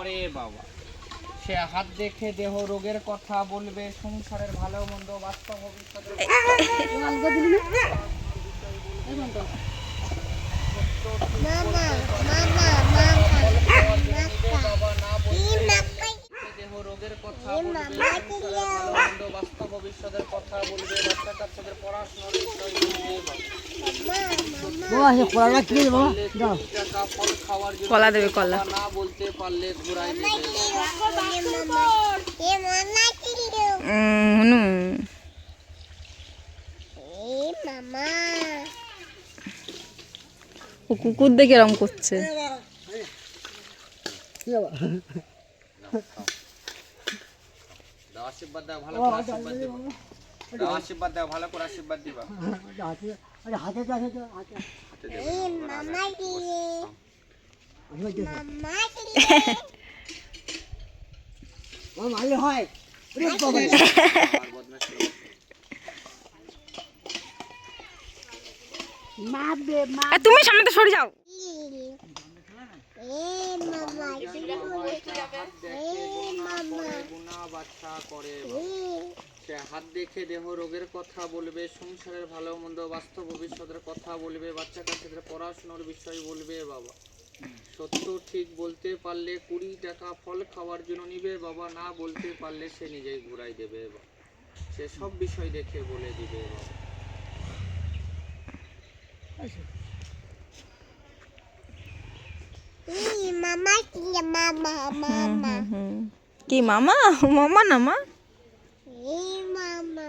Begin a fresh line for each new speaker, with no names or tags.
করে বাবা। সে হাত দেখে দেহ রোগের কথা বলবে, সংসারের ভালো মন্দ বাস্তব ভবিষ্যতের কথা বলবে বাচ্চা কাচ্চাদের পড়াশোনার বিষয় বলবে বাবা
বাবা সে কলাটা কিনে দেবো
পারলে কোটি টাকা ফল খাওয়ার জন্য
কলা দেবে কলা
বাবা না বলতে পারলে ঘুরাই দেবে
এ মামা কিলো।
উম, হুনু।
এ মামা
ও কুকুর দেখে এরম করছে।
আশীর্বাদ দাও ভালো করে আশীর্বাদ আশীর্বাদ দাও ভালো করে আশীর্বাদ দিবা।
আরে হাতে হাতে
হাতে
মামা মামা
ও ভালো হয়।
তুমি সামনে তো সরে যাও।
এ মামা কিলো
হাত দেখে গুনাহ গুনাহ বাচ্চা করে সে হাত দেখে দেহ রোগের কথা বলবে সংসারের ভালো মন্দ বাস্তব ভবিষ্যতের কথা বলবে বাচ্চা কাচ্চাদের পড়াশোনার বিষয় বলবে বাবা। সত্য ঠিক বলতে পারলে কুড়ি টাকা ফল খাওয়ার জন্য নিবে বাবা না বলতে পারলে সে নিজেই ঘুরাই দেবে বাবা। সে সব বিষয় দেখে বলে দিবে বাবা।
মামা মামা মামা।
কি মামা? মামা না মা? মামা